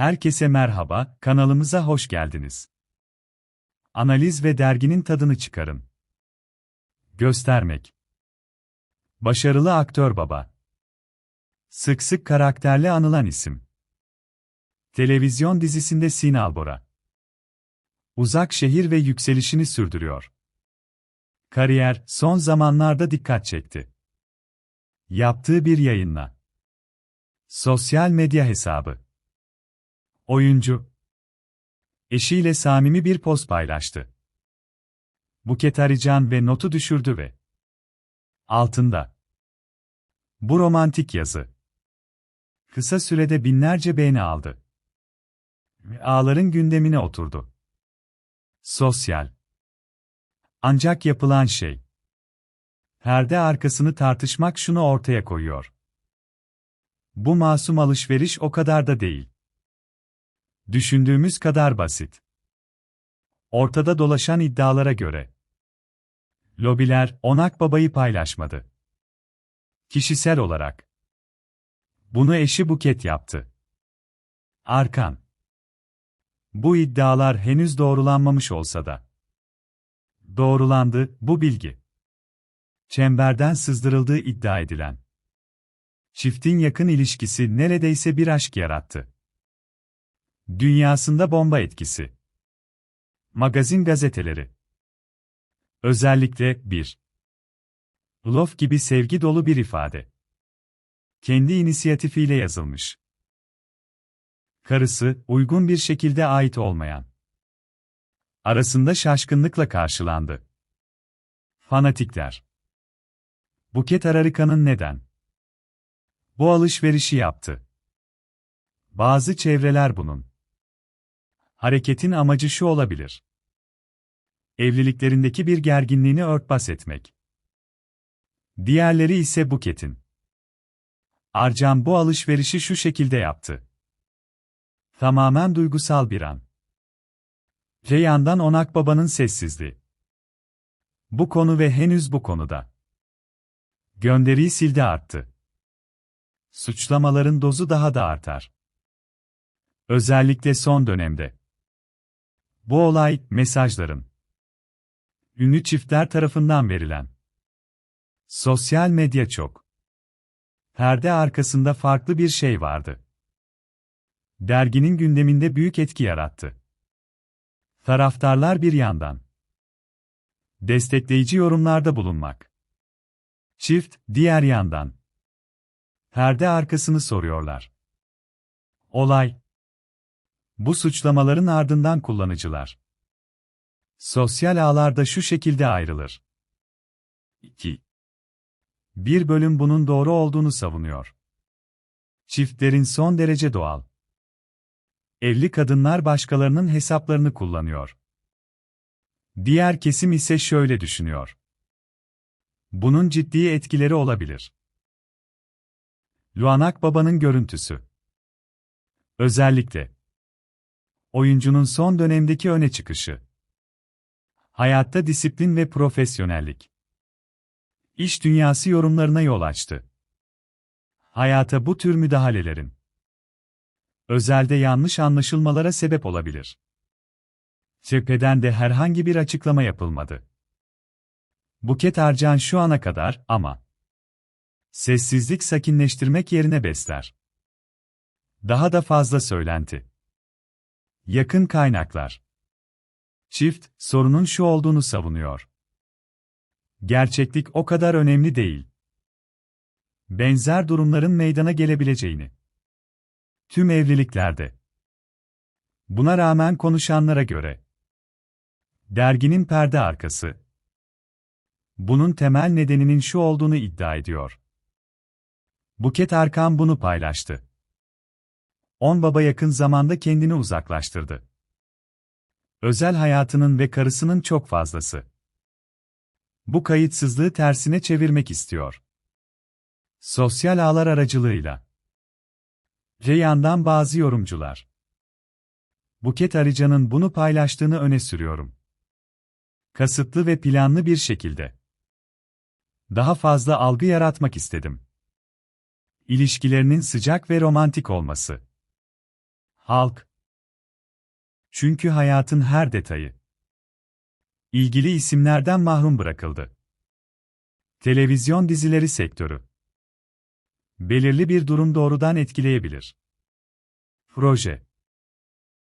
Herkese merhaba, kanalımıza hoş geldiniz. Analiz ve derginin tadını çıkarın. Göstermek. Başarılı aktör baba. Sık sık karakterle anılan isim. Televizyon dizisinde Sinal Bora. Uzak şehir ve yükselişini sürdürüyor. Kariyer, son zamanlarda dikkat çekti. Yaptığı bir yayınla. Sosyal medya hesabı. Oyuncu. Eşiyle samimi bir post paylaştı. Buket Arıcan ve notu düşürdü ve altında. Bu romantik yazı. Kısa sürede binlerce beğeni aldı. Ve ağların gündemine oturdu. Sosyal. Ancak yapılan şey. Perde arkasını tartışmak şunu ortaya koyuyor. Bu masum alışveriş o kadar da değil. Düşündüğümüz kadar basit. Ortada dolaşan iddialara göre. Lobiler, Onak Baba'yı paylaşmadı. Kişisel olarak. Bunu eşi Buket yaptı. Arkan. Bu iddialar henüz doğrulanmamış olsa da. Doğrulandı, bu bilgi. Çemberden sızdırıldığı iddia edilen. Çiftin yakın ilişkisi neredeyse bir aşk yarattı. Dünyasında bomba etkisi. Magazin gazeteleri. Özellikle 1. Love gibi sevgi dolu bir ifade. Kendi inisiyatifiyle yazılmış. Karısı, uygun bir şekilde ait olmayan. Arasında şaşkınlıkla karşılandı. Fanatikler. Buket Ararika'nın neden? Bu alışverişi yaptı. Bazı çevreler bunun. Hareketin amacı şu olabilir. Evliliklerindeki bir gerginliğini örtbas etmek. Diğerleri ise Buket'in. Arcan bu alışverişi şu şekilde yaptı. Tamamen duygusal bir an. Reyhan'dan Onak Baba'nın sessizliği. Bu konu ve henüz bu konuda. Gönderiyi sildi arttı. Suçlamaların dozu daha da artar. Özellikle son dönemde. Bu olay, mesajların ünlü çiftler tarafından verilen sosyal medya çok. Perde arkasında farklı bir şey vardı. Derginin gündeminde büyük etki yarattı. Taraftarlar bir yandan destekleyici yorumlarda bulunmak. Çift, diğer yandan perde arkasını soruyorlar. Olay bu suçlamaların ardından kullanıcılar. Sosyal ağlarda şu şekilde ayrılır. 2. Bir bölüm bunun doğru olduğunu savunuyor. Çiftlerin son derece doğal. Evli kadınlar başkalarının hesaplarını kullanıyor. Diğer kesim ise şöyle düşünüyor. Bunun ciddi etkileri olabilir. Luanak Baba'nın görüntüsü. Özellikle Oyuncunun son dönemdeki öne çıkışı. Hayatta disiplin ve profesyonellik. İş dünyası yorumlarına yol açtı. Hayata bu tür müdahalelerin özelde yanlış anlaşılmalara sebep olabilir. Cepheden de herhangi bir açıklama yapılmadı. Buket Arcan şu ana kadar ama sessizlik sakinleştirmek yerine besler. Daha da fazla söylenti. Yakın kaynaklar. Çift, sorunun şu olduğunu savunuyor. Gerçeklik o kadar önemli değil. Benzer durumların meydana gelebileceğini. Tüm evliliklerde. Buna rağmen konuşanlara göre. Derginin perde arkası. Bunun temel nedeninin şu olduğunu iddia ediyor. Buket Arkan bunu paylaştı. On baba yakın zamanda kendini uzaklaştırdı. Özel hayatının ve karısının çok fazlası. Bu kayıtsızlığı tersine çevirmek istiyor. Sosyal ağlar aracılığıyla. Reyhan'dan bazı yorumcular. Buket Arıcan'ın bunu paylaştığını öne sürüyorum. Kasıtlı ve planlı bir şekilde. Daha fazla algı yaratmak istedim. İlişkilerinin sıcak ve romantik olması Halk. Çünkü hayatın her detayı. ilgili isimlerden mahrum bırakıldı. Televizyon dizileri sektörü. Belirli bir durum doğrudan etkileyebilir. Proje